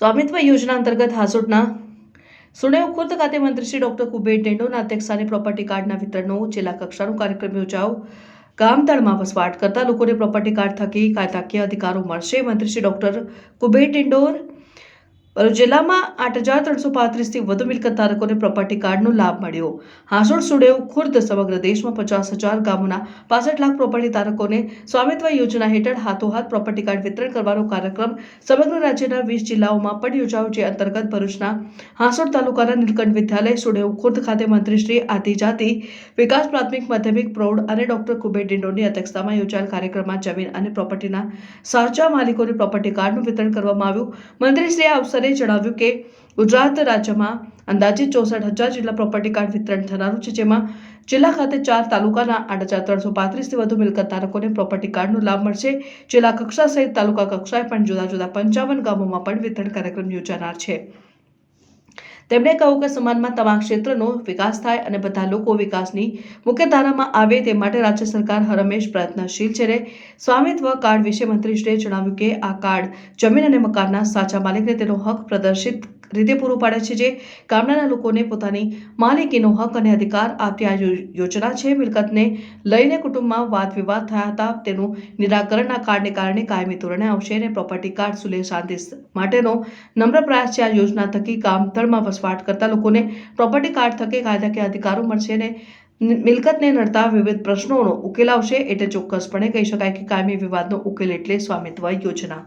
સ્વામિત્વ યોજના અંતર્ગત હાસોટના સુનેવ ખુર્દ ખાતે મંત્રી શ્રી ડોક્ટર કુબેર ટેન્ડોના અધ્યક્ષસ્થાને પ્રોપર્ટી કાર્ડના વિતરણનો જિલ્લા કક્ષાનો કાર્યક્રમ યોજાયો. ગામતળમાં વસવાટ કરતા લોકોને પ્રોપર્ટી કાર્ડ થકી કાયદાકીય અધિકારો મળશે. મંત્રી શ્રી ડોક્ટર કુબેર ડિંડોર ભરૂચ જિલ્લામાં આઠ હજાર ત્રણસો પાંત્રીસથી વધુ મિલકત ધારકોને પ્રોપર્ટી કાર્ડનો લાભ મળ્યો. હાંસોડ સુડેવ ખુર્દ સમગ્ર દેશમાં પચાસ હજાર ગામોના પાસઠ લાખ પ્રોપર્ટી ધારકોને સ્વામિત્વ યોજના હેઠળ હાથોહાથ પ્રોપર્ટી કાર્ડ વિતરણ કરવાનો કાર્યક્રમ સમગ્ર રાજ્યના વીસ જિલ્લાઓમાં પણ યોજાયો જે અંતર્ગત ભરૂચના હાંસોડ તાલુકાના નીલકંઠ વિદ્યાલય, સુડેવ ખુર્દ ખાતે મંત્રી શ્રી આદિજાતિ, વિકાસ પ્રાથમિક, માધ્યમિક પ્રૌઢ અને ડોક્ટર કુબેર ડિંડોની અધ્યક્ષતામાં યોજાયેલ કાર્યક્રમમાં જમીન અને પ્રોપર્ટીના સાચા માલિકોને પ્રોપર્ટી કાર્ડનું વિતરણ કરવામાં આવ્યું. મંત્રીશ્રીએ આ અવસરે જણાવ્યું કે ગુજરાત રાજ્યમાં અંદાજે ચોસઠ હજાર જેટલા પ્રોપર્ટી કાર્ડ વિતરણ થનારું છે, જેમાં જિલ્લા ખાતે ચાર તાલુકાના આઠ હજાર ત્રણસો પાંત્રીસથી વધુ મિલકત ધારકોને પ્રોપર્ટી કાર્ડનો લાભ મળશે. જિલ્લા કક્ષા સહિત તાલુકા કક્ષાએ પણ જુદા જુદા પંચાવન ગામોમાં પણ વિતરણ કાર્યક્રમ યોજાનાર છે. તેમણે કહ્યું કે સમાજમાં તમામ ક્ષેત્રનો વિકાસ થાય અને બધા લોકો વિકાસની મુખ્ય ધારામાં આવે તે માટે રાજ્ય સરકાર હરમેશ પ્રયત્નશીલ છે સ્વામિત્વ કાર્ડ વિશે મંત્રીશ્રીએ જણાવ્યું કે આ કાર્ડ જમીન અને મકાનના સાચા માલિકને તેનો હક પ્રદર્શિત રીતે પૂરું પાડે છે જે ગામડાના લોકોને પોતાની માલિકીનો હક અને અધિકાર આપતી આ યોજના છે. મિલકતને લઈને કુટુંબમાં વાદ વિવાદ થયા હતા. તેનું નિરાકરણના કાર્ડને કારણે કાયમી ધોરણે આવશે અને પ્રોપર્ટી કાર્ડ સુલે શાંતિ માટેનો નમ્ર પ્રયાસ છે. આ યોજના થકી ગામતળમાં વસવાટ કરતા લોકોને પ્રોપર્ટી કાર્ડ થકી કાયદાકીય અધિકારો મળશે અને મિલકતને નડતા વિવિધ પ્રશ્નોનો ઉકેલ આવશે. એટલે ચોક્કસપણે કહી શકાય કે કાયમી વિવાદનો ઉકેલ એટલે સ્વામિત્વ યોજના.